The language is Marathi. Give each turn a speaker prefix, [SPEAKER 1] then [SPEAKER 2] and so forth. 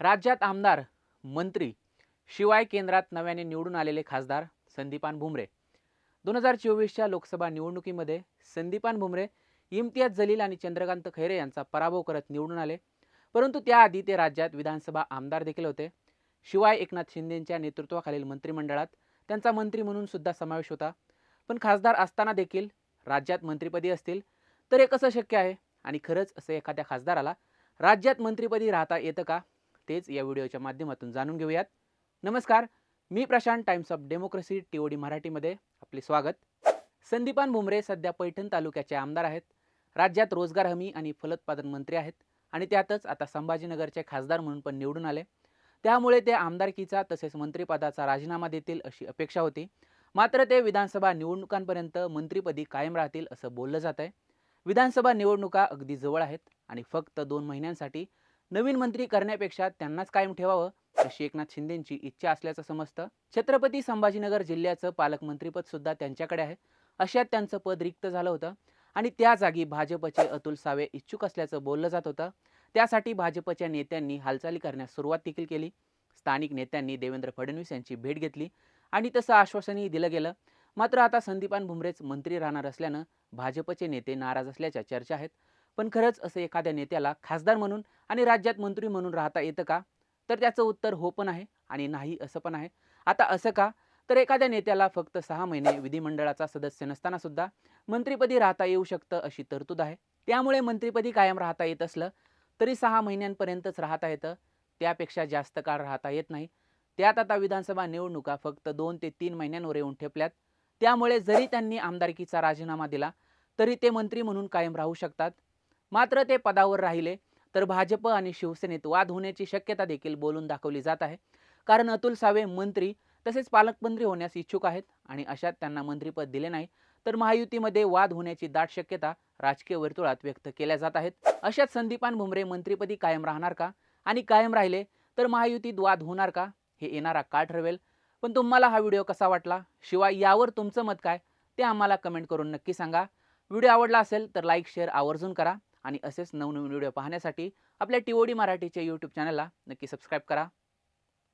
[SPEAKER 1] राज्यात आमदार मंत्री शिवाय केंद्रात नव्याने निवडून आलेले खासदार संदीपान भुमरे. दोन हजार चोवीसच्या लोकसभा निवडणुकीमध्ये संदीपान भुमरे इम्तियाज जलील आणि चंद्रकांत खैरे यांचा पराभव करत निवडून आले. परंतु त्याआधी ते राज्यात विधानसभा आमदार देखील होते. शिवाय एकनाथ शिंदेंच्या नेतृत्वाखालील मंत्रिमंडळात त्यांचा मंत्री म्हणून सुद्धा समावेश होता. पण खासदार असताना देखील राज्यात मंत्रिपदी असतील तर हे कसं शक्य आहे? आणि खरंच असं एखाद्या खासदाराला राज्यात मंत्रिपदी राहता येतं का? तेच या व्हिडिओच्या माध्यमातून जाणून घेऊयात. नमस्कार मी Prashant Times of Democracy TOD मराठीमध्ये आपले स्वागत. संदीपान भुमरे सध्या पैठण तालुक्याचे आमदार आहेत. राज्यात रोजगार हमी आणि फलोत्पादन मंत्री आहेत आणि त्यातच आता संभाजीनगरचे खासदार म्हणून पण निवडून आले. त्यामुळे ते आमदारकीचा तसेच मंत्रिपदाचा राजीनामा देतील अशी अपेक्षा होती. मात्र ते विधानसभा निवडणुकांपर्यंत मंत्रिपदी कायम राहतील असं बोललं जात आहे विधानसभा निवडणुका अगदी जवळ आहेत आणि फक्त दोन महिन्यांसाठी नवीन मंत्री करण्यापेक्षा त्यांनाच कायम ठेवावं अशी एकनाथ शिंदेंची इच्छा असल्याचं समजतं. छत्रपती संभाजीनगर जिल्ह्याचं पालकमंत्रीपद सुद्धा त्यांच्याकडे आहे. अशात त्यांचं पद रिक्त झालं होतं आणि त्या जागी भाजपचे अतुल सावे इच्छुक असल्याचं बोललं जात होतं. त्यासाठी भाजपच्या नेत्यांनी हालचाली करण्यास सुरुवात देखील केली. स्थानिक नेत्यांनी देवेंद्र फडणवीस यांची भेट घेतली आणि तसं आश्वासनही दिलं गेलं. मात्र आता संदीपान भुमरेच मंत्री राहणार असल्यानं भाजपचे नेते नाराज असल्याच्या चर्चा आहेत. पण खरंच असं एखाद्या नेत्याला खासदार म्हणून आणि राज्यात मंत्री म्हणून राहता येतं का? तर त्याचं उत्तर हो पण आहे आणि नाही असं पण आहे. आता असं का? तर एखाद्या नेत्याला फक्त सहा महिने विधिमंडळाचा सदस्य नसताना सुद्धा मंत्रिपदी राहता येऊ शकतं अशी तरतूद आहे. त्यामुळे मंत्रिपदी कायम राहता येत असलं तरी सहा महिन्यांपर्यंतच राहता येतं. त्यापेक्षा जास्त काळ राहता येत नाही. त्यात आता विधानसभा निवडणुका फक्त दोन ते तीन महिन्यांवर येऊन ठेपल्यात. त्यामुळे जरी त्यांनी आमदारकीचा राजीनामा दिला तरी ते मंत्री म्हणून कायम राहू शकतात. मात्र ते पदावर राहिले. तर भाजप आणि शिवसेनेत वाद होण्याची शक्यता देखील बोलून दाखवली जात आहे. कारण अतुल सावे मंत्री तसेच पालकमंत्री होण्यास इच्छुक आहेत आणि अशात त्यांना मंत्रीपद दिले नाही तर महायुतीमध्ये वाद होण्याची दाट शक्यता राजकीय वर्तुळात व्यक्त केल्या जात आहेत. अशात संदीपान भुमरे मंत्रिपदी कायम राहणार का? आणि कायम राहिले तर महायुतीत वाद होणार का? हे येणारा काळ ठरवेल. पण तुम्हाला हा व्हिडिओ कसा वाटला? शिवाय यावर तुमचं मत काय? ते आम्हाला कमेंट करून नक्की सांगा. व्हिडिओ आवडला असेल तर लाईक शेअर आवर्जून करा. आणि असेच नवनवीन व्हिडिओ पाहण्यासाठी आपल्या टी ओ डी मराठीच्या यूट्यूब चॅनलला नक्की सबस्क्राईब करा.